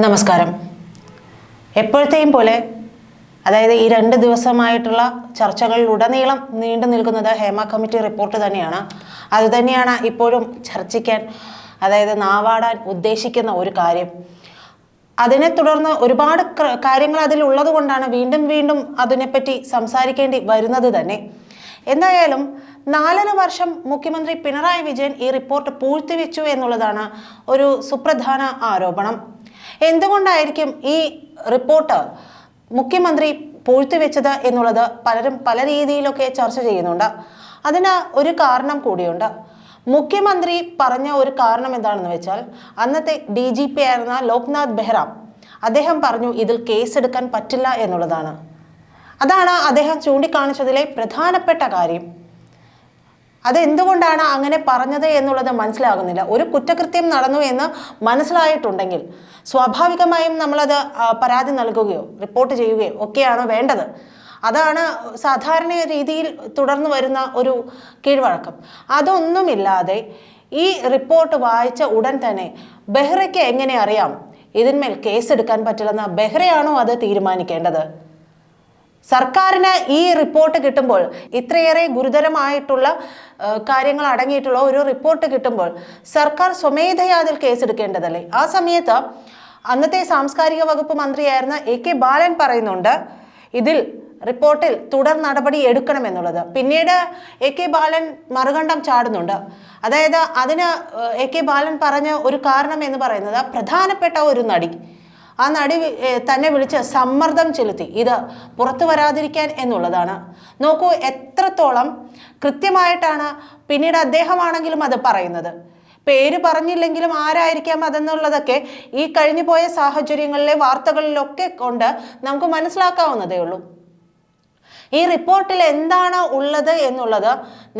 നമസ്കാരം. എപ്പോഴത്തെയും പോലെ അതായത് ഈ രണ്ട് ദിവസമായിട്ടുള്ള ചർച്ചകളിലുടനീളം നീണ്ടു നിൽക്കുന്നത് ഹേമ കമ്മിറ്റി റിപ്പോർട്ട് തന്നെയാണ്. അതുതന്നെയാണ് ഇപ്പോഴും ചർച്ചിക്കാൻ അതായത് നാവാടാൻ ഉദ്ദേശിക്കുന്ന ഒരു കാര്യം. അതിനെ തുടർന്ന് ഒരുപാട് കാര്യങ്ങൾ അതിലുള്ളത് കൊണ്ടാണ് വീണ്ടും വീണ്ടും അതിനെപ്പറ്റി സംസാരിക്കേണ്ടി വരുന്നത് തന്നെ. എന്തായാലും നാലര വർഷം മുഖ്യമന്ത്രി പിണറായി വിജയൻ ഈ റിപ്പോർട്ട് പൂഴ്ത്തിവെച്ചു എന്നുള്ളതാണ് ഒരു സുപ്രധാന ആരോപണം. എന്തുകൊണ്ടായിരിക്കും ഈ റിപ്പോർട്ട് മുഖ്യമന്ത്രി പൂഴ്ത്തിവെച്ചത് എന്നുള്ളത് പലരും പല രീതിയിലൊക്കെ ചർച്ച ചെയ്യുന്നുണ്ട്. അതിന് ഒരു കാരണം കൂടിയുണ്ട്. മുഖ്യമന്ത്രി പറഞ്ഞ ഒരു കാരണം എന്താണെന്ന് വെച്ചാൽ അന്നത്തെ ഡി ജി പി ആയിരുന്ന ലോക്നാഥ് ബെഹ്റ അദ്ദേഹം പറഞ്ഞു ഇതിൽ കേസെടുക്കാൻ പറ്റില്ല എന്നുള്ളതാണ്. അതാണ് അദ്ദേഹം ചൂണ്ടിക്കാണിച്ചതിലെ പ്രധാനപ്പെട്ട കാര്യം. അതെന്തുകൊണ്ടാണ് അങ്ങനെ പറഞ്ഞത് എന്നുള്ളത് മനസ്സിലാകുന്നില്ല. ഒരു കുറ്റകൃത്യം നടന്നു എന്ന് മനസ്സിലായിട്ടുണ്ടെങ്കിൽ സ്വാഭാവികമായും നമ്മളത് പരാതി നൽകുകയോ റിപ്പോർട്ട് ചെയ്യുകയോ ഒക്കെയാണ് വേണ്ടത്? അതാണ് സാധാരണ രീതിയിൽ തുടർന്ന് വരുന്ന ഒരു കീഴ്വഴക്കം. അതൊന്നുമില്ലാതെ ഈ റിപ്പോർട്ട് വായിച്ച ഉടൻ തന്നെ ബെഹ്റയ്ക്ക് എങ്ങനെ അറിയാം? ഇതിന്മേൽ കേസെടുക്കാൻ പറ്റില്ലെന്ന് ബെഹ്റയാണോ അത് തീരുമാനിക്കേണ്ടത്? സർക്കാരിന് ഈ റിപ്പോർട്ട് കിട്ടുമ്പോൾ ഇത്രയേറെ ഗുരുതരമായിട്ടുള്ള കാര്യങ്ങൾ അടങ്ങിയിട്ടുള്ള ഒരു റിപ്പോർട്ട് കിട്ടുമ്പോൾ സർക്കാർ സ്വമേധയാ അതിൽ കേസെടുക്കേണ്ടതല്ലേ? ആ സമയത്ത് അന്നത്തെ സാംസ്കാരിക വകുപ്പ് മന്ത്രിയായിരുന്ന എ കെ ബാലൻ പറയുന്നുണ്ട് ഇതിൽ റിപ്പോർട്ടിൽ തുടർ നടപടി എടുക്കണമെന്നുള്ളത്. പിന്നീട് എ കെ ബാലൻ മറുകണ്ഠം ചാടുന്നുണ്ട്. അതായത് അതിന് എ കെ ബാലൻ പറഞ്ഞ ഒരു കാരണം എന്ന് പറയുന്നത് പ്രധാനപ്പെട്ട ഒരു നടി. ആ നടി തന്നെ വിളിച്ച് സമ്മർദ്ദം ചെലുത്തി. ഇത് പുറത്തു വരാതിരിക്കാൻ എന്നുള്ളതാണ്. നോക്കൂ എത്രത്തോളം കൃത്യമായിട്ടാണ് പിന്നീട് അദ്ദേഹമാണെങ്കിലും അത് പറയുന്നത്. പേര് പറഞ്ഞില്ലെങ്കിലും ആരായിരിക്കാം അതെന്നുള്ളതൊക്കെ ഈ കഴിഞ്ഞു പോയ സാഹചര്യങ്ങളിലെ വാർത്തകളിലൊക്കെ കൊണ്ട് നമുക്ക് മനസ്സിലാക്കാവുന്നതേ ഉള്ളൂ. ഈ റിപ്പോർട്ടിൽ എന്താണ് ഉള്ളത് എന്നുള്ളത്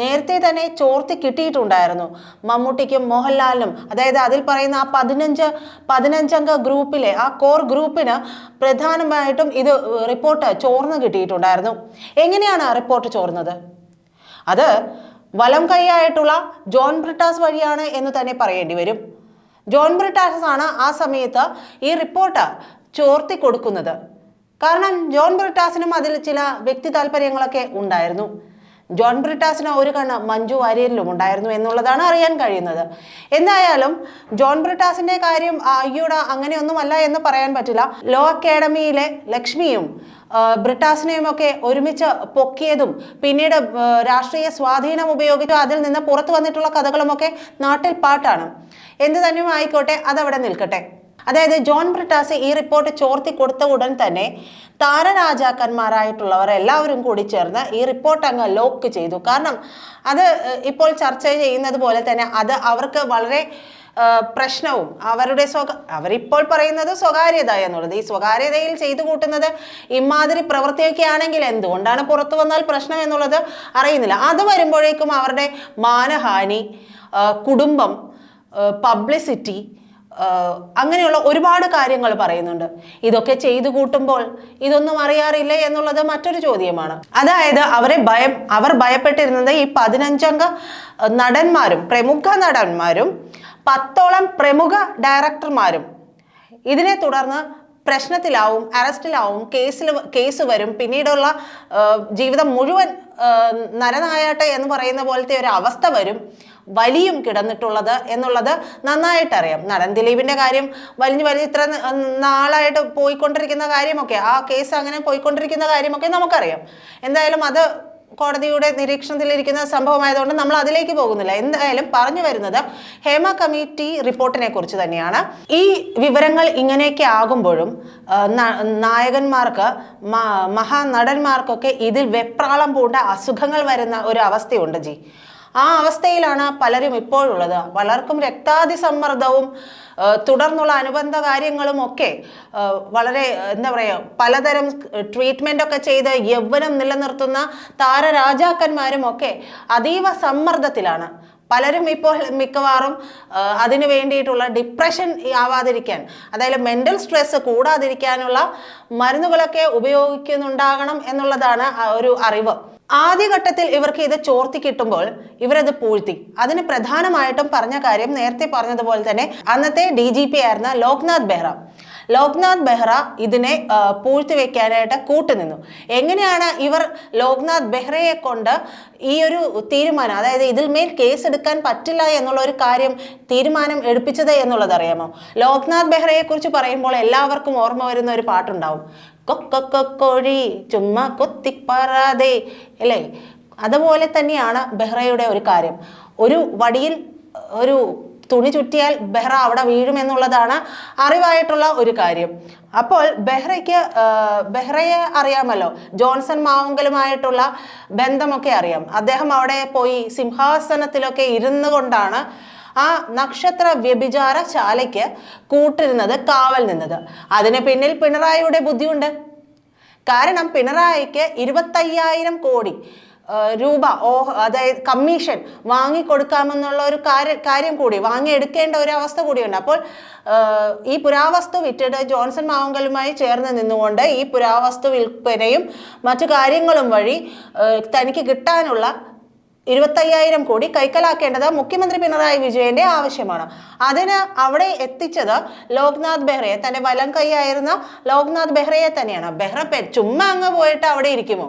നേരത്തെ തന്നെ ചോർത്തി കിട്ടിയിട്ടുണ്ടായിരുന്നു. മമ്മൂട്ടിക്കും മോഹൻലാലിനും അതായത് അതിൽ പറയുന്ന ആ പതിനഞ്ച് പതിനഞ്ചംഗ ഗ്രൂപ്പിലെ ആ കോർ ഗ്രൂപ്പിന് പ്രധാനമായിട്ടും ഇത് റിപ്പോർട്ട് ചോർന്ന് കിട്ടിയിട്ടുണ്ടായിരുന്നു. എങ്ങനെയാണ് റിപ്പോർട്ട് ചോർന്നത്? അത് വലം കൈയായിട്ടുള്ള ജോൺ ബ്രിട്ടാസ് വഴിയാണ് എന്ന് തന്നെ പറയേണ്ടി വരും. ജോൺ ബ്രിട്ടാസ് ആണ് ആ സമയത്ത് ഈ റിപ്പോർട്ട് ചോർത്തി കൊടുക്കുന്നത്. കാരണം ജോൺ ബ്രിട്ടാസിനും അതിൽ ചില വ്യക്തി താല്പര്യങ്ങളൊക്കെ ഉണ്ടായിരുന്നു. ജോൺ ബ്രിട്ടാസിന് ഒരു കണ്ണ് മഞ്ജു വാര്യരിലും ഉണ്ടായിരുന്നു എന്നുള്ളതാണ് അറിയാൻ കഴിയുന്നത്. എന്തായാലും ജോൺ ബ്രിട്ടാസിന്റെ കാര്യം അയ്യോടാ അങ്ങനെയൊന്നുമല്ല എന്ന് പറയാൻ പറ്റില്ല. ലോ അക്കാഡമിയിലെ ലക്ഷ്മിയും ബ്രിട്ടാസിനെയും ഒക്കെ ഒരുമിച്ച് പൊക്കിയതും പിന്നീട് രാഷ്ട്രീയ സ്വാധീനം ഉപയോഗിച്ച് അതിൽ നിന്ന് പുറത്തു വന്നിട്ടുള്ള കഥകളുമൊക്കെ നാട്ടിൽ പാട്ടാണ്. എന്ത് തന്നെയും ആയിക്കോട്ടെ അതവിടെ നിൽക്കട്ടെ. അതായത് ജോൺ ബ്രിട്ടാസ് ഈ റിപ്പോർട്ട് ചോർത്തി കൊടുത്ത ഉടൻ തന്നെ താരരാജാക്കന്മാരായിട്ടുള്ളവർ എല്ലാവരും കൂടി ചേർന്ന് ഈ റിപ്പോർട്ട് അങ്ങ് ലോക്ക് ചെയ്തു. കാരണം അത് ഇപ്പോൾ ചർച്ച ചെയ്യുന്നത് പോലെ തന്നെ അത് അവർക്ക് വളരെ പ്രശ്നവും അവരുടെ സ്വക അവരിപ്പോൾ പറയുന്നത് സ്വകാര്യത എന്നുള്ളത്. ഈ സ്വകാര്യതയിൽ ചെയ്തു കൂട്ടുന്നത് ഇമാതിരി പ്രവൃത്തിയൊക്കെ ആണെങ്കിൽ എന്തുകൊണ്ടാണ് പുറത്തു വന്നാൽ പ്രശ്നം എന്നുള്ളത് അറിയുന്നില്ല. അത് വരുമ്പോഴേക്കും അവരുടെ മാനഹാനി കുടുംബം പബ്ലിസിറ്റി അങ്ങനെയുള്ള ഒരുപാട് കാര്യങ്ങൾ പറയുന്നുണ്ട്. ഇതൊക്കെ ചെയ്തു കൂട്ടുമ്പോൾ ഇതൊന്നും അറിയാറില്ലേ എന്നുള്ളത് മറ്റൊരു ചോദ്യമാണ്. അതായത് അവരെ ഭയം അവർ ഭയപ്പെട്ടിരുന്നത് ഈ പതിനഞ്ചംഗ നടന്മാരും പ്രമുഖ നടന്മാരും പത്തോളം പ്രമുഖ ഡയറക്ടർമാരും. ഇതിനെ തുടർന്ന് പ്രശ്നത്തിലാവും അറസ്റ്റിലാവും കേസിൽ കേസ് വരും. പിന്നീടുള്ള ജീവിതം മുഴുവൻ നരനായാട്ടെ എന്ന് പറയുന്ന പോലത്തെ ഒരു അവസ്ഥ വരും. വലിയും കിടന്നിട്ടുള്ളത് എന്നുള്ളത് നന്നായിട്ടറിയാം. നടൻ ദിലീപിന്റെ കാര്യം വലിഞ്ഞു വലിഞ്ഞ് ഇത്ര നാളായിട്ട് പോയിക്കൊണ്ടിരിക്കുന്ന കാര്യമൊക്കെ ആ കേസ് അങ്ങനെ പോയിക്കൊണ്ടിരിക്കുന്ന കാര്യമൊക്കെ നമുക്കറിയാം. എന്തായാലും അത് കോടതിയുടെ നിരീക്ഷണത്തിലിരിക്കുന്ന സംഭവമായതുകൊണ്ട് നമ്മൾ അതിലേക്ക് പോകുന്നില്ല. എന്തായാലും പറഞ്ഞു വരുന്നത് ഹേമ കമ്മിറ്റി റിപ്പോർട്ടിനെ കുറിച്ച് തന്നെയാണ്. ഈ വിവരങ്ങൾ ഇങ്ങനെയൊക്കെ ആകുമ്പോഴും നായകന്മാർക്ക് മഹാനടന്മാർക്കൊക്കെ ഇതിൽ വെപ്രാളം പൂണ്ട അസുഖങ്ങൾ വരുന്ന ഒരു അവസ്ഥയുണ്ട് ജി. ആ അവസ്ഥയിലാണ് പലരും ഇപ്പോഴുള്ളത്. പലർക്കും രക്താതി സമ്മർദ്ദവും തുടർന്നുള്ള അനുബന്ധ കാര്യങ്ങളും ഒക്കെ വളരെ എന്താ പറയുക പലതരം ട്രീറ്റ്മെന്റ് ഒക്കെ ചെയ്ത് യൗവനം നിലനിർത്തുന്ന താരരാജാക്കന്മാരും ഒക്കെ അതീവ സമ്മർദ്ദത്തിലാണ്. പലരും ഇപ്പോൾ മിക്കവാറും അതിന് വേണ്ടിയിട്ടുള്ള ഡിപ്രഷൻ ആവാതിരിക്കാൻ അതായത് മെന്റൽ സ്ട്രെസ് കൂടാതിരിക്കാനുള്ള മരുന്നുകളൊക്കെ ഉപയോഗിക്കുന്നുണ്ടാകണം എന്നുള്ളതാണ് ഒരു അറിവ്. ആദ്യഘട്ടത്തിൽ ഇവർക്ക് ഇത് ചോർത്തി കിട്ടുമ്പോൾ ഇവരത് പൂഴ്ത്തി. അതിന് പ്രധാനമായിട്ടും പറഞ്ഞ കാര്യം നേരത്തെ പറഞ്ഞതുപോലെ തന്നെ അന്നത്തെ ഡി ജി പി ആയിരുന്ന ലോക്നാഥ് ബെഹ്റ. ലോക്നാഥ് ബെഹ്റ ഇതിനെ പൂഴ്ത്തി പൂഴ്ത്തിവെക്കാനായിട്ട് കൂട്ടുനിന്നു. എങ്ങനെയാണ് ഇവർ ലോക്നാഥ് ബെഹ്റയെ കൊണ്ട് ഈ ഒരു തീരുമാനം അതായത് ഇതിൽ മേൽ കേസ് എടുക്കാൻ പറ്റില്ല എന്നുള്ള ഒരു കാര്യം തീരുമാനം എടുപ്പിച്ചത് എന്നുള്ളത് അറിയാമോ? ലോക്നാഥ് ബെഹ്റയെ കുറിച്ച് പറയുമ്പോൾ എല്ലാവർക്കും ഓർമ്മ വരുന്ന ഒരു പാട്ടുണ്ടാവും. കൊക്കൊക്കൊഴി ചുമ്മാ കൊത്തിപ്പറാതെ അല്ലേ? അതുപോലെ തന്നെയാണ് ബെഹ്റയുടെ ഒരു കാര്യം. ഒരു വടിയിൽ ഒരു തുണി ചുറ്റിയാൽ ബെഹ്റ അവിടെ വീഴുമെന്നുള്ളതാണ് അറിവായിട്ടുള്ള ഒരു കാര്യം. അപ്പോൾ ബെഹ്റയ്ക്ക് ബെഹ്റയെ അറിയാമല്ലോ. ജോൺസൺ മാവങ്കലുമായിട്ടുള്ള ബന്ധമൊക്കെ അറിയാം. അദ്ദേഹം അവിടെ പോയി സിംഹാസനത്തിലൊക്കെ ഇരുന്നു കൊണ്ടാണ് ആ നക്ഷത്ര വ്യഭിചാര ശാലയ്ക്ക് കൂട്ടിരുന്നത് കാവൽ നിന്നത്. അതിന് പിന്നിൽ പിണറായിയുടെ ബുദ്ധിയുണ്ട്. കാരണം പിണറായിക്ക് ഇരുപത്തയ്യായിരം കോടി രൂപ ഓ അതായത് കമ്മീഷൻ വാങ്ങിക്കൊടുക്കാമെന്നുള്ള ഒരു കാര്യം കാര്യം കൂടി വാങ്ങിയെടുക്കേണ്ട ഒരു അവസ്ഥ കൂടിയുണ്ട്. അപ്പോൾ ഈ പുരാവസ്തു വിറ്റിട്ട് ജോൺസൺ മാവങ്കലുമായി ചേർന്ന് നിന്നുകൊണ്ട് ഈ പുരാവസ്തു വിൽപ്പനയും മറ്റു കാര്യങ്ങളും വഴി തനിക്ക് കിട്ടാനുള്ള ഇരുപത്തയ്യായിരം കോടി കൈക്കലാക്കേണ്ടത് മുഖ്യമന്ത്രി പിണറായി വിജയന്റെ ആവശ്യമാണ്. അതിന് അവിടെ എത്തിച്ചത് ലോക്നാഥ് ബെഹ്റയെ തന്റെ വലം കൈയായിരുന്ന ലോക്നാഥ് ബെഹ്റയെ തന്നെയാണ്. ബെഹ്റ ചുമ്മാ അങ്ങ് പോയിട്ട് അവിടെ ഇരിക്കുമോ?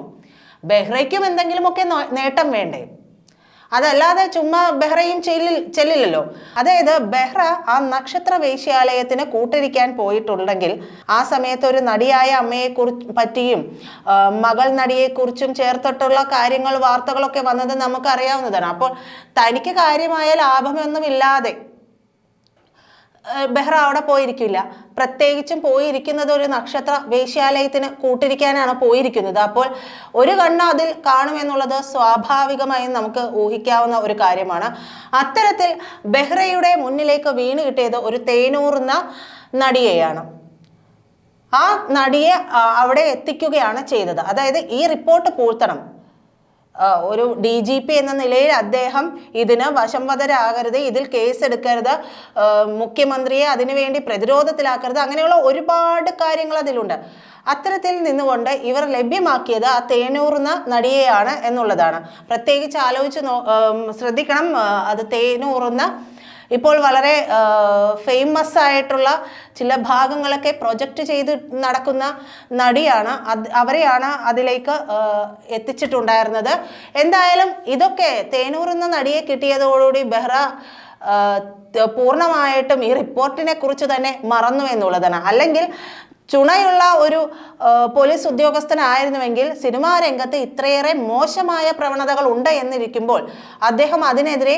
ബെഹ്റയ്ക്കും എന്തെങ്കിലുമൊക്കെ നേട്ടം വേണ്ടേ? അതല്ലാതെ ചുമ്മാ ബെഹ്റയും ചെല്ലിൽ ചെല്ലില്ലല്ലോ. അതായത് ബെഹ്റ ആ നക്ഷത്ര വേശ്യാലയത്തിന് കൂട്ടിരിക്കാൻ പോയിട്ടുണ്ടെങ്കിൽ ആ സമയത്ത് ഒരു നടിയായ അമ്മയെ പറ്റിയും മകൾ നടിയെക്കുറിച്ചും ചേർത്തിട്ടുള്ള കാര്യങ്ങൾ വാർത്തകളൊക്കെ വന്നത് നമുക്ക് അറിയാവുന്നതാണ് അപ്പോൾ തനിക്ക് കാര്യമായ ലാഭമൊന്നുമില്ലാതെ ബെഹ്റ അവിടെ പോയിരിക്കില്ല. പ്രത്യേകിച്ചും പോയിരിക്കുന്നത് ഒരു നക്ഷത്ര വേശ്യാലയത്തിന് കൂട്ടിരിക്കാനാണ് പോയിരിക്കുന്നത്. അപ്പോൾ ഒരു കണ്ണ് അതിൽ കാണുമെന്നുള്ളത് സ്വാഭാവികമായും നമുക്ക് ഊഹിക്കാവുന്ന ഒരു കാര്യമാണ്. അത്തരത്തിൽ ബെഹ്റയുടെ മുന്നിലേക്ക് വീണ് കിട്ടിയത് ഒരു തേനൂറുന്ന നടിയെയാണ്. ആ നടിയെ അവിടെ എത്തിക്കുകയാണ് ചെയ്തത്. അതായത് ഈ റിപ്പോർട്ട് പൂഴ്ത്തണം. ഒരു ഡി ജി പി എന്ന നിലയിൽ അദ്ദേഹം ഇതിന് വശംവദരാകരുത് ഇതിൽ കേസെടുക്കരുത് മുഖ്യമന്ത്രിയെ അതിനുവേണ്ടി പ്രതിരോധത്തിലാക്കരുത് അങ്ങനെയുള്ള ഒരുപാട് കാര്യങ്ങൾ അതിലുണ്ട്. അത്തരത്തിൽ നിന്നുകൊണ്ട് ഇവർ ലഭ്യമാക്കിയത് ആ തേനൂർന്ന നടിയെയാണ് എന്നുള്ളതാണ്. പ്രത്യേകിച്ച് ആലോചിച്ച് ശ്രദ്ധിക്കണം അത് തേനൂറുന്ന ഇപ്പോൾ വളരെ ഫേമസ് ആയിട്ടുള്ള ചില ഭാഗങ്ങളൊക്കെ പ്രൊജക്റ്റ് ചെയ്ത് നടക്കുന്ന നടിയാണ്. അത് അവരെയാണ് അതിലേക്ക് എത്തിച്ചിട്ടുണ്ടായിരുന്നത്. എന്തായാലും ഇതൊക്കെ തേനൂർ എന്ന നടിയെ കിട്ടിയതോടുകൂടി ബെഹ്റ പൂർണമായിട്ടും ഈ റിപ്പോർട്ടിനെ കുറിച്ച് തന്നെ മറന്നു എന്നുള്ളതാണ്. അല്ലെങ്കിൽ ചുണയുള്ള ഒരു പോലീസ് ഉദ്യോഗസ്ഥനായിരുന്നുവെങ്കിൽ സിനിമാ രംഗത്ത് ഇത്രയേറെ മോശമായ പ്രവണതകൾ ഉണ്ട് എന്നിരിക്കുമ്പോൾ അദ്ദേഹം അതിനെതിരെ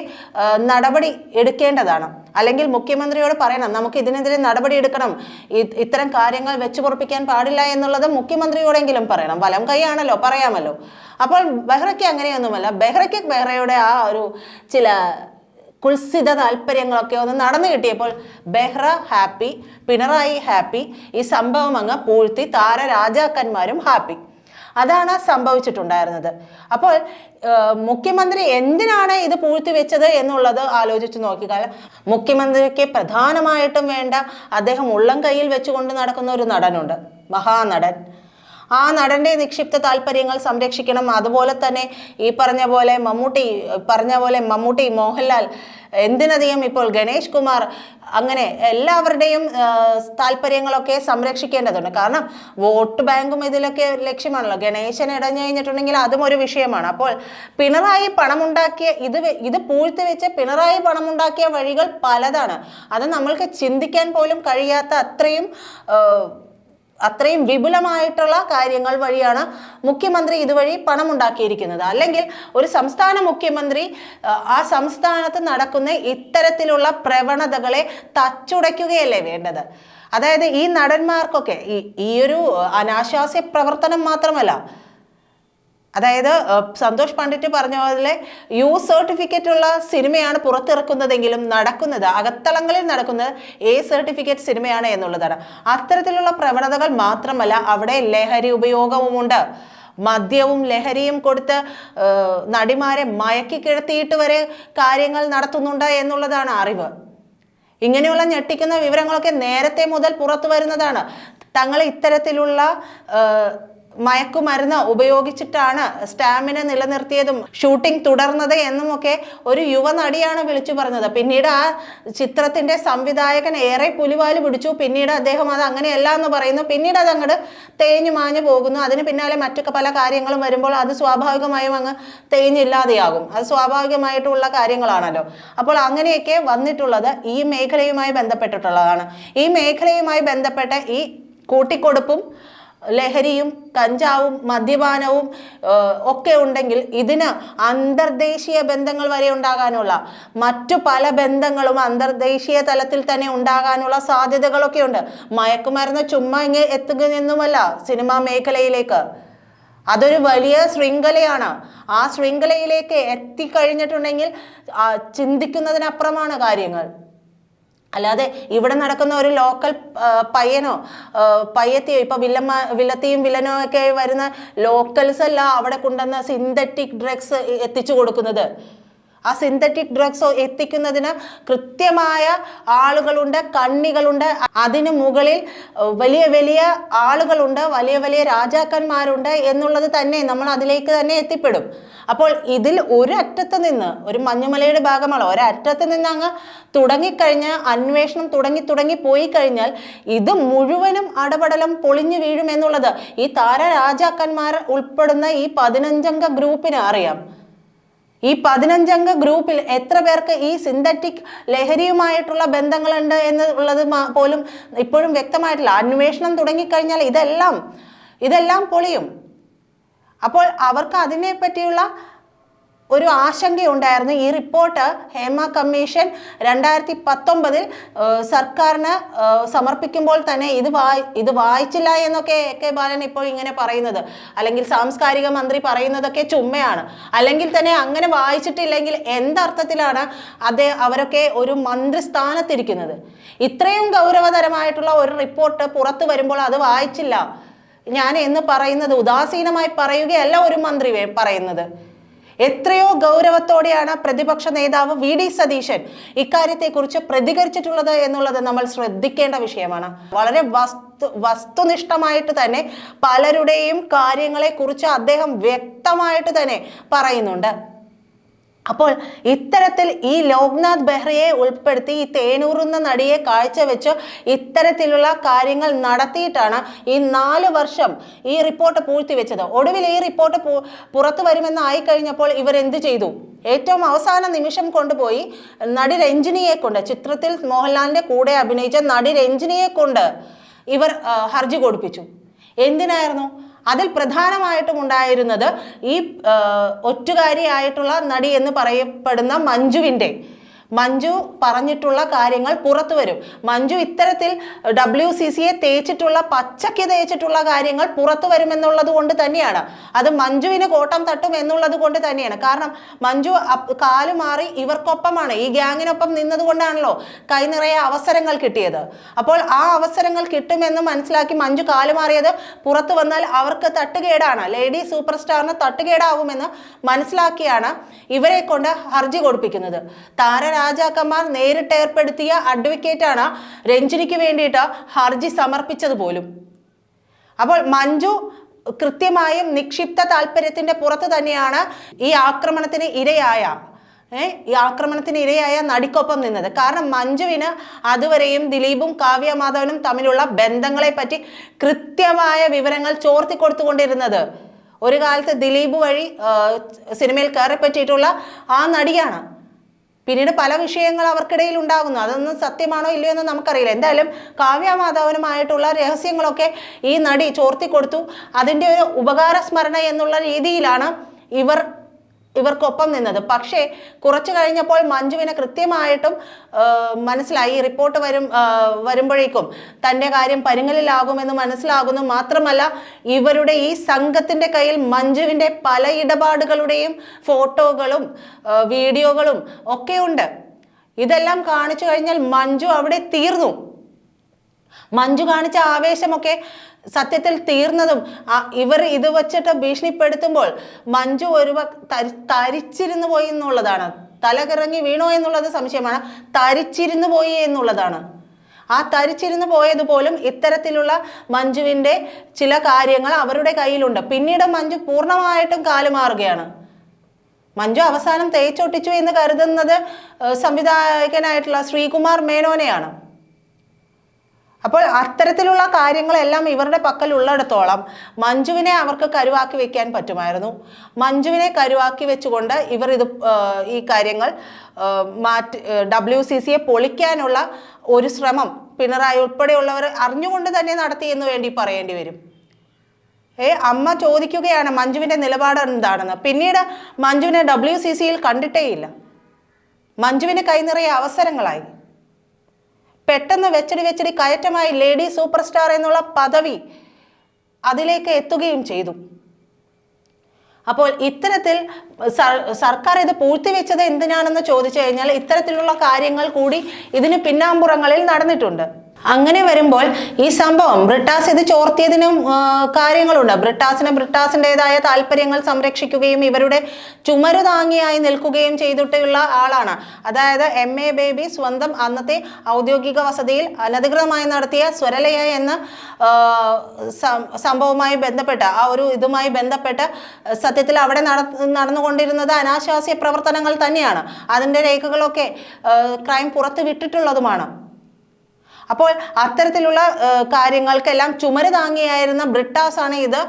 നടപടി എടുക്കേണ്ടതാണ്. അല്ലെങ്കിൽ മുഖ്യമന്ത്രിയോട് പറയണം നമുക്ക് ഇതിനെതിരെ നടപടി എടുക്കണം. ഇത്തരം കാര്യങ്ങൾ വെച്ചു പൊറപ്പിക്കാൻ പാടില്ല എന്നുള്ളത് മുഖ്യമന്ത്രിയോടെങ്കിലും പറയണം. വലം കൈയാണല്ലോ പറയാമല്ലോ. അപ്പോൾ ബെഹ്റയ്ക്ക് അങ്ങനെയൊന്നുമല്ല. ബെഹ്റയ്ക്ക് ബെഹ്റയുടെ ആ ഒരു ചില കുൽസിത താല്പര്യങ്ങളൊക്കെ ഒന്ന് നടന്നു കിട്ടിയപ്പോൾ ബെഹ്റ ഹാപ്പി പിണറായി ഹാപ്പി ഈ സംഭവം അങ്ങ് പൂഴ്ത്തി താര രാജാക്കന്മാരും ഹാപ്പി. അതാണ് സംഭവിച്ചിട്ടുണ്ടായിരുന്നത്. അപ്പോൾ മുഖ്യമന്ത്രി എന്തിനാണ് ഇത് പൂഴ്ത്തി വെച്ചത് എന്നുള്ളത് ആലോചിച്ച് നോക്കിക്കാൽ മുഖ്യമന്ത്രിക്ക് പ്രധാനമായിട്ടും വേണ്ട അദ്ദേഹം ഉള്ളം കയ്യിൽ വെച്ചുകൊണ്ട് നടക്കുന്ന ഒരു നടനുണ്ട്. മഹാനടൻ. ആ നടന്റെ നിക്ഷിപ്ത താല്പര്യങ്ങൾ സംരക്ഷിക്കണം. അതുപോലെ തന്നെ ഈ പറഞ്ഞ പോലെ മമ്മൂട്ടി പറഞ്ഞ പോലെ മമ്മൂട്ടി മോഹൻലാൽ എന്തിനധികം ഇപ്പോൾ ഗണേഷ് കുമാർ അങ്ങനെ എല്ലാവരുടെയും താല്പര്യങ്ങളൊക്കെ സംരക്ഷിക്കേണ്ടതുണ്ട്. കാരണം വോട്ട് ബാങ്കും ഇതിലൊക്കെ ലക്ഷ്യമാണല്ലോ. ഗണേശൻ ഇടഞ്ഞു കഴിഞ്ഞിട്ടുണ്ടെങ്കിൽ അതും ഒരു വിഷയമാണ്. അപ്പോൾ പിണറായി പണമുണ്ടാക്കിയ ഇത് ഇത് പൂഴ്ത്തി വെച്ച് പിണറായി പണമുണ്ടാക്കിയ വഴികൾ പലതാണ്. അത് നമ്മൾക്ക് ചിന്തിക്കാൻ പോലും കഴിയാത്ത അത്രയും അത്രയും വിപുലമായിട്ടുള്ള കാര്യങ്ങൾ വഴിയാണ് മുഖ്യമന്ത്രി ഇതുവഴി പണമുണ്ടാക്കിയിരിക്കുന്നത്. അല്ലെങ്കിൽ ഒരു സംസ്ഥാന മുഖ്യമന്ത്രി ആ, സംസ്ഥാനത്ത് നടക്കുന്ന ഇത്തരത്തിലുള്ള പ്രവണതകളെ തച്ചുടയ്ക്കുകയല്ലേ വേണ്ടത്? അതായത് ഈ നടന്മാർക്കൊക്കെ ഈ ഈ ഒരു അനാശാസ്യ പ്രവർത്തനം മാത്രമല്ല അതായത് സന്തോഷ് പണ്ഡിറ്റ് പറഞ്ഞ പോലെ യു സർട്ടിഫിക്കറ്റ് ഉള്ള സിനിമയാണ് പുറത്തിറക്കുന്നതെങ്കിലും നടക്കുന്നത് അകത്തളങ്ങളിൽ നടക്കുന്നത് എ സർട്ടിഫിക്കറ്റ് സിനിമയാണ് എന്നുള്ളതാണ്. അത്തരത്തിലുള്ള പ്രവണതകൾ മാത്രമല്ല അവിടെ ലഹരി ഉപയോഗവുമുണ്ട്. മദ്യവും ലഹരിയും കൊടുത്ത് നടിമാരെ മയക്കി കിഴത്തിയിട്ട് വരെ കാര്യങ്ങൾ നടത്തുന്നുണ്ട് എന്നുള്ളതാണ് അറിവ്. ഇങ്ങനെയുള്ള ഞെട്ടിക്കുന്ന വിവരങ്ങളൊക്കെ നേരത്തെ മുതൽ പുറത്തു വരുന്നതാണ്. തങ്ങൾ ഇത്തരത്തിലുള്ള മയക്കുമരുന്ന് ഉപയോഗിച്ചിട്ടാണ് സ്റ്റാമിന നിലനിർത്തിയതും ഷൂട്ടിംഗ് തുടർന്നത് എന്നുമൊക്കെ ഒരു യുവനടിയാണ് വിളിച്ചു പറഞ്ഞത്. പിന്നീട് ആ ചിത്രത്തിന്റെ സംവിധായകൻ ഏറെ പുലിവാൽ പിടിച്ചു. പിന്നീട് അദ്ദേഹം അത് അങ്ങനെയല്ല എന്ന് പറയുന്നു. പിന്നീട് അത് അങ്ങോട്ട് തേഞ്ഞു മാഞ്ഞു പോകുന്നു. അതിന് പിന്നാലെ മറ്റൊക്കെ പല കാര്യങ്ങളും വരുമ്പോൾ അത് സ്വാഭാവികമായും അങ്ങ് തേഞ്ഞില്ലാതെയാകും. അത് സ്വാഭാവികമായിട്ടുള്ള കാര്യങ്ങളാണല്ലോ. അപ്പോൾ അങ്ങനെയൊക്കെ വന്നിട്ടുള്ളത് ഈ മേഖലയുമായി ബന്ധപ്പെട്ടിട്ടുള്ളതാണ്. ഈ മേഖലയുമായി ബന്ധപ്പെട്ട ഈ കൂട്ടിക്കൊടുപ്പും ലഹരിയും കഞ്ചാവും മദ്യപാനവും ഒക്കെ ഉണ്ടെങ്കിൽ ഇതിന് അന്തർദേശീയ ബന്ധങ്ങൾ വരെ ഉണ്ടാകാനുള്ള മറ്റു പല ബന്ധങ്ങളും അന്തർദേശീയ തലത്തിൽ തന്നെ ഉണ്ടാകാനുള്ള സാധ്യതകളൊക്കെ ഉണ്ട്. മയക്കുമരുന്ന് ചുമ്മാ ഇങ്ങ് എത്തുകയെന്നുമല്ല സിനിമാ മേഖലയിലേക്ക്. അതൊരു വലിയ ശൃംഖലയാണ്. ആ ശൃംഖലയിലേക്ക് എത്തിക്കഴിഞ്ഞിട്ടുണ്ടെങ്കിൽ ചിന്തിക്കുന്നതിനപ്പുറമാണ് കാര്യങ്ങൾ. അല്ലാതെ ഇവിടെ നടക്കുന്ന ഒരു ലോക്കൽ പയ്യനോ പയ്യത്തിയോ ഇപ്പൊ വില്ലമ്മ വില്ലത്തിയും വില്ലനോ ഒക്കെ വരുന്ന ലോക്കൽസ് അല്ല അവിടെ കൊണ്ടുവന്ന സിന്തറ്റിക് ഡ്രഗ്സ് എത്തിച്ചു കൊടുക്കുന്നത്. ആ സിന്തറ്റിക് ഡ്രഗ്സ് എത്തിക്കുന്നതിന് കൃത്യമായ ആളുകളുണ്ട് കണ്ണികളുണ്ട്. അതിനു മുകളിൽ വലിയ വലിയ ആളുകളുണ്ട് വലിയ വലിയ രാജാക്കന്മാരുണ്ട് എന്നുള്ളത് തന്നെ നമ്മൾ അതിലേക്ക് തന്നെ എത്തിപ്പെടും. അപ്പോൾ ഇതിൽ ഒരു അറ്റത്ത് നിന്ന് ഒരു മഞ്ഞുമലയുടെ ഭാഗമാണ്. ഒരറ്റത്ത് നിന്ന് അങ്ങ് തുടങ്ങിക്കഴിഞ്ഞ് അന്വേഷണം തുടങ്ങി തുടങ്ങി പോയി കഴിഞ്ഞാൽ ഇത് മുഴുവനും അടപടലം പൊളിഞ്ഞു വീഴുമെന്നുള്ളത് ഈ താര രാജാക്കന്മാർ ഉൾപ്പെടുന്ന ഈ പതിനഞ്ചംഗ ഗ്രൂപ്പിനെ അറിയാം. ഈ പതിനഞ്ചംഗ ഗ്രൂപ്പിൽ എത്ര പേർക്ക് ഈ സിന്തറ്റിക് ലഹരിയുമായിട്ടുള്ള ബന്ധങ്ങളുണ്ട് എന്നുള്ളത് പോലും ഇപ്പോഴും വ്യക്തമായിട്ടില്ല. അന്വേഷണം തുടങ്ങിക്കഴിഞ്ഞാൽ ഇതെല്ലാം ഇതെല്ലാം പൊളിയും. അപ്പോൾ അവർക്ക് അതിനെ പറ്റിയുള്ള ഒരു ആശങ്കയുണ്ടായിരുന്നു. ഈ റിപ്പോർട്ട് ഹേമ കമ്മീഷൻ രണ്ടായിരത്തി പത്തൊമ്പതിൽ സർക്കാരിന് സമർപ്പിക്കുമ്പോൾ തന്നെ ഇത് വായി ഇത് വായിച്ചില്ല എന്നൊക്കെ എ കെ ബാലൻ ഇപ്പോൾ ഇങ്ങനെ പറയുന്നത്. അല്ലെങ്കിൽ സാംസ്കാരിക മന്ത്രി പറയുന്നതൊക്കെ ചുമ്മയാണ് അല്ലെങ്കിൽ തന്നെ അങ്ങനെ വായിച്ചിട്ടില്ലെങ്കിൽ എന്തർത്ഥത്തിലാണ് അതേ അവരൊക്കെ ഒരു മന്ത്രിസ്ഥാനത്തിരിക്കുന്നത്? ഇത്രയും ഗൗരവതരമായിട്ടുള്ള ഒരു റിപ്പോർട്ട് പുറത്തു വരുമ്പോൾ അത് വായിച്ചില്ല. ഞാൻ എന്ന് പറയുന്നത് ഉദാസീനമായി പറയുകയല്ല ഒരു മന്ത്രി പറയുന്നത്. എത്രയോ ഗൗരവത്തോടെയാണ് പ്രതിപക്ഷ നേതാവ് വി ഡി സതീശൻ ഇക്കാര്യത്തെക്കുറിച്ച് പ്രതികരിച്ചിട്ടുള്ളത് എന്നുള്ളത് നമ്മൾ ശ്രദ്ധിക്കേണ്ട വിഷയമാണ്. വളരെ വസ്തു വസ്തുനിഷ്ഠമായിട്ട് തന്നെ പലരുടെയും കാര്യങ്ങളെക്കുറിച്ച് അദ്ദേഹം വ്യക്തമായിട്ട് തന്നെ പറയുന്നുണ്ട്. അപ്പോൾ ഇത്തരത്തിൽ ഈ ലോക്നാഥ് ബെഹ്റയെ ഉൾപ്പെടുത്തി ഈ തേനൂറുന്ന നടിയെ കാഴ്ചവെച്ച് ഇത്തരത്തിലുള്ള കാര്യങ്ങൾ നടത്തിയിട്ടാണ് ഈ നാല് വർഷം ഈ റിപ്പോർട്ട് പൂഴ്ത്തിവെച്ചത്. ഒടുവിൽ ഈ റിപ്പോർട്ട് പുറത്തു വരുമെന്ന് ആയിക്കഴിഞ്ഞപ്പോൾ എന്ത് ചെയ്തു? ഏറ്റവും അവസാന നിമിഷം കൊണ്ടുപോയി നടി രഞ്ജിനിയെ കൊണ്ട് ചിത്രത്തിൽ മോഹൻലാലിന്റെ കൂടെ അഭിനയിച്ച നടി രഞ്ജിനിയെ കൊണ്ട് ഇവർ ഹർജി കൊടുപ്പിച്ചു. എന്തിനായിരുന്നു? അതിൽ പ്രധാനമായിട്ടും ഉണ്ടായിരുന്നത് ഈ ഒറ്റുകാരിയായിട്ടുള്ള നടി എന്ന് പറയപ്പെടുന്ന മഞ്ജുവിന്റെ മഞ്ജു പറഞ്ഞിട്ടുള്ള കാര്യങ്ങൾ പുറത്തു വരും. മഞ്ജു ഇത്തരത്തിൽ ഡബ്ല്യു സി സിയെ തേച്ചിട്ടുള്ള പച്ചയ്ക്ക് തേച്ചിട്ടുള്ള കാര്യങ്ങൾ പുറത്തു വരുമെന്നുള്ളത് കൊണ്ട് തന്നെയാണ്. അത് മഞ്ജുവിന് കോട്ടം തട്ടും എന്നുള്ളത് കൊണ്ട് തന്നെയാണ്. കാരണം മഞ്ജു കാലു മാറി ഇവർക്കൊപ്പമാണ്. ഈ ഗ്യാങ്ങിനൊപ്പം നിന്നതുകൊണ്ടാണല്ലോ കൈ നിറയെ അവസരങ്ങൾ കിട്ടിയത്. അപ്പോൾ ആ അവസരങ്ങൾ കിട്ടുമെന്ന് മനസ്സിലാക്കി മഞ്ജു കാലു മാറിയത് പുറത്തു വന്നാൽ അവർക്ക് തട്ടുകേടാണ്. ലേഡി സൂപ്പർ സ്റ്റാറിന് തട്ടുകേടാവുമെന്ന് മനസ്സിലാക്കിയാണ് ഇവരെ കൊണ്ട് ഹർജി കൊടുപ്പിക്കുന്നത്. താരരാജാക്കന്മാർ നേരിട്ട് ഏർപ്പെടുത്തിയ അഡ്വക്കേറ്റാണ് രഞ്ജിനിക്ക് വേണ്ടിയിട്ട് ഹർജി സമർപ്പിച്ചത് പോലും. അപ്പോൾ മഞ്ജു കൃത്യമായും നിക്ഷിപ്ത താല്പര്യത്തിന്റെ പുറത്ത് തന്നെയാണ് ഈ ആക്രമണത്തിന് ഇരയായ ഈ ആക്രമണത്തിന് ഇരയായ നടിക്കൊപ്പം നിന്നത്. കാരണം മഞ്ജുവിന് അതുവരെയും ദിലീപും കാവ്യ മാധവനും തമ്മിലുള്ള ബന്ധങ്ങളെ പറ്റി കൃത്യമായ വിവരങ്ങൾ ചോർത്തി കൊടുത്തുകൊണ്ടിരുന്നത് ഒരു കാലത്ത് ദിലീപ് വഴി സിനിമയിൽ കയറി പറ്റിയിട്ടുള്ള ആ നടിയാണ്. പിന്നീട് പല വിഷയങ്ങൾ അവർക്കിടയിൽ ഉണ്ടാകുന്നു. അതൊന്നും സത്യമാണോ ഇല്ലയോ എന്ന് നമുക്കറിയില്ല. എന്തായാലും കാവ്യ മാധവനുമായിട്ടുള്ള രഹസ്യങ്ങളൊക്കെ ഈ നടി ചോർത്തി കൊടുത്തു അതിന്റെ ഒരു ഉപകാര സ്മരണ എന്നുള്ള രീതിയിലാണ് ഇവർ ഇവർക്കൊപ്പം നിന്നത്. പക്ഷേ കുറച്ച് കഴിഞ്ഞപ്പോൾ മഞ്ജുവിനെ കൃത്യമായിട്ടും മനസ്സിലായി. റിപ്പോർട്ട് വരും വരുമ്പോഴേക്കും തന്റെ കാര്യം പരുങ്ങലിലാകുമെന്ന് മനസ്സിലാകുന്നു. മാത്രമല്ല ഇവരുടെ ഈ സംഘത്തിന്റെ കയ്യിൽ മഞ്ജുവിന്റെ പല ഇടപാടുകളുടെയും ഫോട്ടോകളും വീഡിയോകളും ഒക്കെ ഉണ്ട്. ഇതെല്ലാം കാണിച്ചു കഴിഞ്ഞാൽ മഞ്ജു അവിടെ തീർന്നു. മഞ്ജു കാണിച്ച ആവേശമൊക്കെ സത്യത്തിൽ തീർന്നതും ഇവർ ഇത് വച്ചിട്ട് ഭീഷണിപ്പെടുത്തുമ്പോൾ മഞ്ജു ഒരു തരി- തരിച്ചിരുന്നു പോയി എന്നുള്ളതാണ്. തല കിറങ്ങി വീണോ എന്നുള്ളത് സംശയമാണ്. തരിച്ചിരുന്നു പോയി എന്നുള്ളതാണ്. ആ തരിച്ചിരുന്നു പോയതുപോലും ഇത്തരത്തിലുള്ള മഞ്ജുവിന്റെ ചില കാര്യങ്ങൾ അവരുടെ കയ്യിലുണ്ട്. പിന്നീട് മഞ്ജു പൂർണമായിട്ടും കാലുമാറുകയാണ്. മഞ്ജു അവസാനം തേച്ചൊട്ടിച്ചു എന്ന് കരുതുന്നത് സംവിധായകനായിട്ടുള്ള ശ്രീകുമാർ മേനോനെയാണ്. അപ്പോൾ അത്തരത്തിലുള്ള കാര്യങ്ങളെല്ലാം ഇവരുടെ പക്കൽ ഉള്ളിടത്തോളം മഞ്ജുവിനെ അവർക്ക് കരുവാക്കി വെക്കാൻ പറ്റുമായിരുന്നു. മഞ്ജുവിനെ കരുവാക്കി വെച്ചുകൊണ്ട് ഇവർ ഇത് ഈ കാര്യങ്ങൾ മാറ്റി ഡബ്ല്യു സി സിയെ പൊളിക്കാനുള്ള ഒരു ശ്രമം പിണറായി ഉൾപ്പെടെയുള്ളവർ അറിഞ്ഞുകൊണ്ട് തന്നെ നടത്തി എന്ന് വേണ്ടി പറയേണ്ടി വരും. ഏ അമ്മ ചോദിക്കുകയാണ് മഞ്ജുവിന്റെ നിലപാട് എന്താണെന്ന്. പിന്നീട് മഞ്ജുവിനെ ഡബ്ല്യു സി സിയിൽ കണ്ടിട്ടേയില്ല. മഞ്ജുവിന് കൈനിറയെ അവസരങ്ങളായി. പെട്ടെന്ന് വെച്ചടി വെച്ചടി കയറ്റമായി ലേഡി സൂപ്പർ സ്റ്റാർ എന്നുള്ള പദവി അതിലേക്ക് എത്തുകയും ചെയ്തു. അപ്പോൾ ഇത്തരത്തിൽ സർ- സർക്കാർ ഇത് പൂഴ്ത്തിവെച്ചത് എന്തിനാണെന്ന് ചോദിച്ചു കഴിഞ്ഞാൽ ഇത്തരത്തിലുള്ള കാര്യങ്ങൾ കൂടി ഇതിന് പിന്നാമ്പുറങ്ങളിൽ നടന്നിട്ടുണ്ട്. അങ്ങനെ വരുമ്പോൾ ഈ സംഭവം ബ്രിട്ടാസ് ഇത് ചോർത്തിയതിനും കാര്യങ്ങളുണ്ട്. ബ്രിട്ടാസിന് ബ്രിട്ടാസിന്റെതായ താല്പര്യങ്ങൾ സംരക്ഷിക്കുകയും ഇവരുടെ ചുമരു താങ്ങിയായി നിൽക്കുകയും ചെയ്തിട്ടുള്ള ആളാണ്. അതായത് എം എ ബേബി സ്വന്തം അന്നത്തെ ഔദ്യോഗിക വസതിയിൽ അനധികൃതമായി നടത്തിയ സ്വരലയ എന്ന സംഭവവുമായി ബന്ധപ്പെട്ട ആ ഒരു ഇതുമായി ബന്ധപ്പെട്ട് സത്യത്തിൽ അവിടെ നട നടന്നുകൊണ്ടിരുന്നത് അനാശാസ്യ പ്രവർത്തനങ്ങൾ തന്നെയാണ്. അതിന്റെ രേഖകളൊക്കെ ക്രൈം പുറത്തു വിട്ടിട്ടുള്ളതുമാണ് അപ്പോൾ അത്തരത്തിലുള്ള കാര്യങ്ങൾക്കെല്ലാം ചുമര് താങ്ങിയായിരുന്ന ബ്രിട്ടാസ് ആണ് ഇത്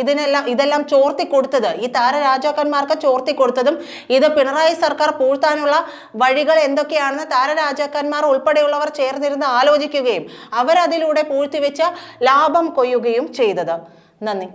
ഇതിനെല്ലാം ഇതെല്ലാം ചോർത്തി കൊടുത്തത്. ഈ താരരാജാക്കന്മാർക്ക് ചോർത്തി കൊടുത്തതും ഇത് പിണറായി സർക്കാർ പൂഴ്ത്താനുള്ള വഴികൾ എന്തൊക്കെയാണെന്ന് താരരാജാക്കന്മാർ ഉൾപ്പെടെയുള്ളവർ ചേർന്നിരുന്ന് ആലോചിക്കുകയും അവരതിലൂടെ പൂഴ്ത്തിവെച്ച ലാഭം കൊയ്യുകയും ചെയ്തത്. നന്ദി.